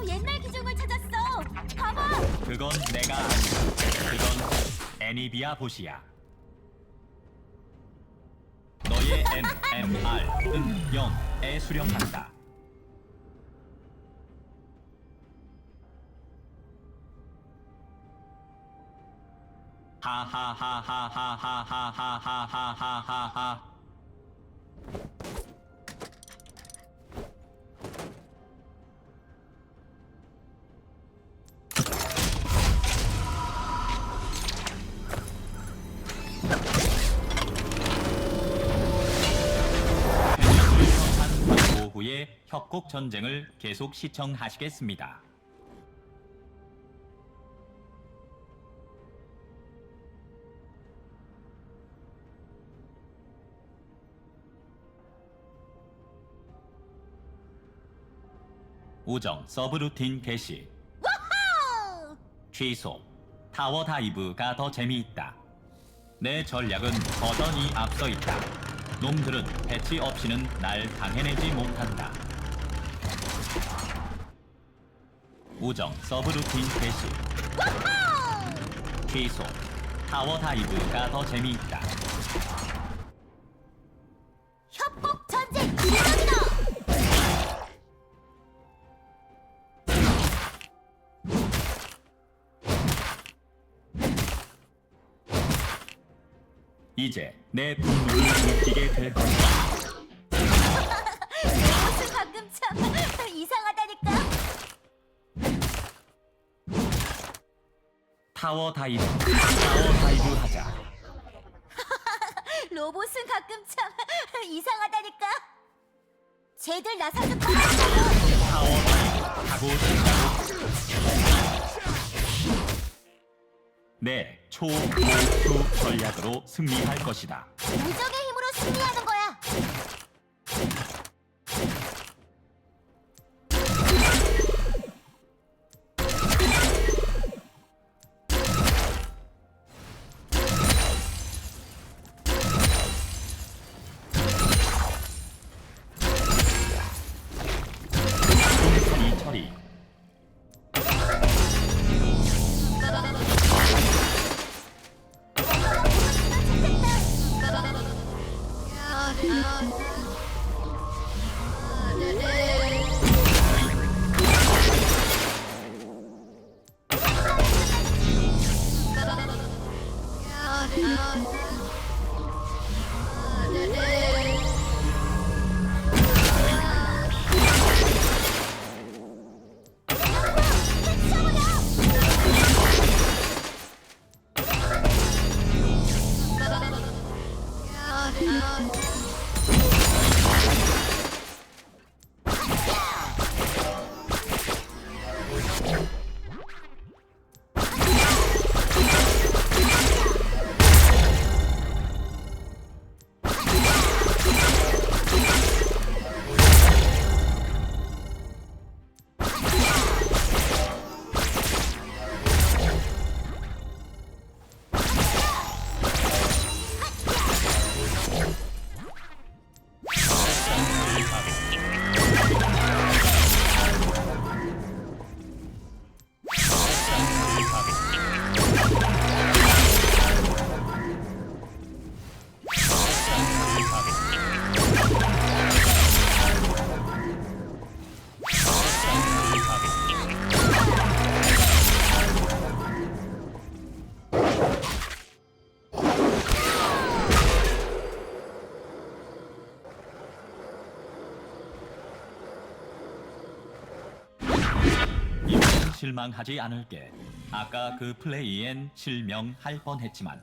또 옛날 기종을 찾았어. 봐봐. 그건 내가 아니야. 그건 애니비아 보시야. 너의 M M R 은 0에 수렴한다. 하하하하하하하하하하하하 협곡 전쟁을 계속 시청하시겠습니다. 우정 서브루틴 개시. 취소. 타워 다이브가 더 재미있다. 내 전략은 버전이 앞서 있다 놈들은 패치 없이는 날 당해내지 못한다. 우정 서브루틴 개시. 취소. 타워 다이브가 더 재미있다 이제 내 분노를 느끼게 될 것이다 무슨 방금 참 이상하다니까. 타워 다이브 타워 다이브 하자 로봇은 가끔 참 이상하다니까. 쟤들 가라고. 타 내 초고수 전략으로 승리할 것이다 우정의 힘으로 승리하는 거야. はい。 실망하지 않을게. 아까 그 플레이엔 실명할 뻔했지만